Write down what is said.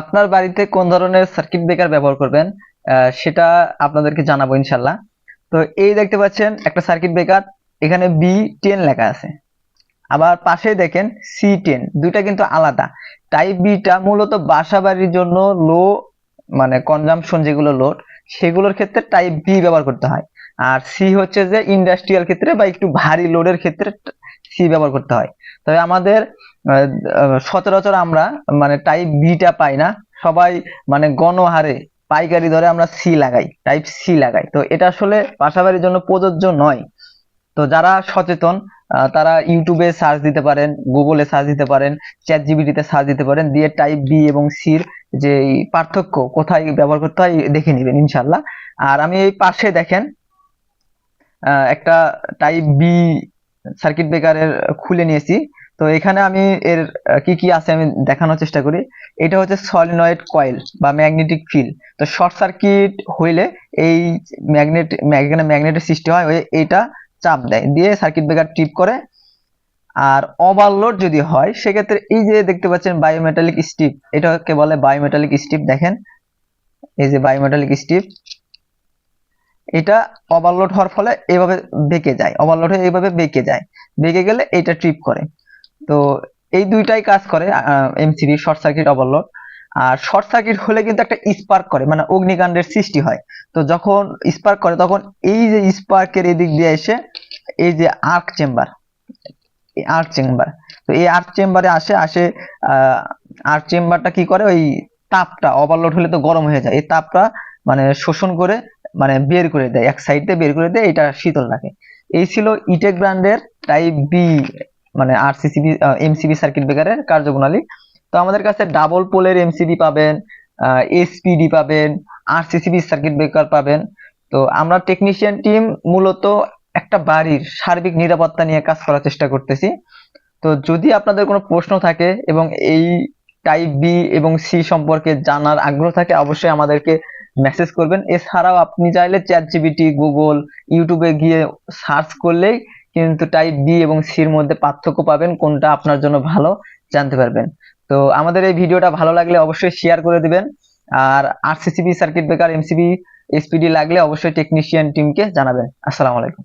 আপনার বাড়িতে কোন ধরনের সার্কিট ব্রেকার ব্যবহার করবেন সেটা আপনাদেরকে জানাব ইনশাল্লাহ। তো এই দেখতে পাচ্ছেন একটা সার্কিট ব্রেকার এখানে বি টেন লেখা আছে। আবার পাশে দেখেন সি টেন দুইটা কিন্তু আলাদা। টাইপ বিটা মূলত বাসা বাড়ির জন্য লো মানে কনজামশন যেগুলো লোড সেগুলোর ক্ষেত্রে টাইপ বি ব্যবহার করতে হয়। আর সি হচ্ছে যে ইন্ডাস্ট্রিয়াল ক্ষেত্রে বা একটু ভারী লোডের ক্ষেত্রে সি ব্যবহার করতে হয়। তবে আমাদের সচরাচর আমরা মানে টাইপ বিটা পাই না। সবাই মানে গণহারে, পাইকারি ধরে আমরা সি লাগাই টাইপ সি লাগাই। তো এটা আসলে বাসাবাড়ির জন্য প্রযোজ্য নয়। তো যারা সচেতন তারা ইউটিউবে সার্চ দিতে পারেন গুগলে সার্চ দিতে পারেন চ্যাট জিবিটিতে সার্চ দিতে পারেন, দিয়ে টাইপ বি এবং সির যে পার্থক্য কোথায় ব্যবহার করতে হয়, দেখে নেবেন ইনশাল্লাহ আর আমি এই পাশে দেখেন একটা টাইপ বি সার্কিট ব্রেকারের খুলে নিয়েছি। তো এখানে আমি এর কি কি আছে আমি দেখানোর চেষ্টা করি। এটা হচ্ছে সলিনয়েড কয়েল বা ম্যাগনেটিক ফিল্ড তো শর্ট সার্কিট হইলে এই ম্যাগনেট এখানে ম্যাগনেটের সৃষ্টি হয়, ওই এটা চাপ দেয়। দিয়ে সার্কিট ব্রেকার টিপ করে। আর ওভারলোড যদি হয়, সেক্ষেত্রে এই যে দেখতে পাচ্ছেন বায়োমেটালিক স্টিপ এটাকে বলে বায়োমেটালিক স্টিপ দেখেন। এই যে বায়োমেটালিক স্টিপ এটা ওভারলোড হওয়ার ফলে এইভাবে বেঁকে যায় ওভারলোড হয়ে এইভাবে বেঁকে যায়। বেঁকে গেলে এটা ট্রিপ করে। তো এই দুইটাই কাজ করে এমসিবি শর্ট সার্কিট ওভারলোড আর শর্ট সার্কিট হলে কিন্তু একটা স্পার্ক করে মানে অগ্নিকাণ্ডের সৃষ্টি হয়। তো যখন স্পার্ক করে, তখন এই যে স্পার্কের এদিক দিয়ে এসে এই যে আর্ক চেম্বার আর্ক চেম্বার তো এই আর্ক চেম্বারে আসে আসে আর্ক চেম্বারটা কি করে? ওই তাপটা ওভারলোড হলে তো গরম হয়ে যায়। এই তাপটা মানে শোষণ করে মানে বের করে দেয়, এক সাইড দিয়ে বের করে দেয়, এটা শীতল রাখে। এই ছিল ইটেক ব্র্যান্ডের টাইপ বি মানে আরসিসিবি এমসিবি সার্কিট ব্রেকারের কার্যপ্রণালী। তো আমাদের কাছে ডাবল পোলের এমসিবি পাবেন এসপিডি পাবেন আরসিসিবি সার্কিট ব্রেকার পাবেন। তো আমরা টেকনিশিয়ান টিম মূলত একটা বাড়ির সার্বিক নিরাপত্তা নিয়ে কাজ করার চেষ্টা করতেছি। তো যদি আপনাদের কোনো প্রশ্ন থাকে এবং এই টাইপ বি এবং সি সম্পর্কে জানার আগ্রহ থাকে, অবশ্যই আমাদেরকে মেসেজ করবেন। এছাড়াও আপনি চাইলে চ্যাট জিবিটি গুগল ইউটিউবে গিয়ে সার্চ করলেই কিন্তু টাইপ বি এবং সির মধ্যে পার্থক্য পাবেন, কোনটা আপনার জন্য ভালো জানতে পারবেন। তো আমাদের এই ভিডিওটা ভালো লাগলে অবশ্যই শেয়ার করে দিবেন। আর RCCB circuit breaker MCB SPD লাগলে অবশ্যই টেকনিশিয়ান টিমকে জানাবেন। আসসালামু আলাইকুম।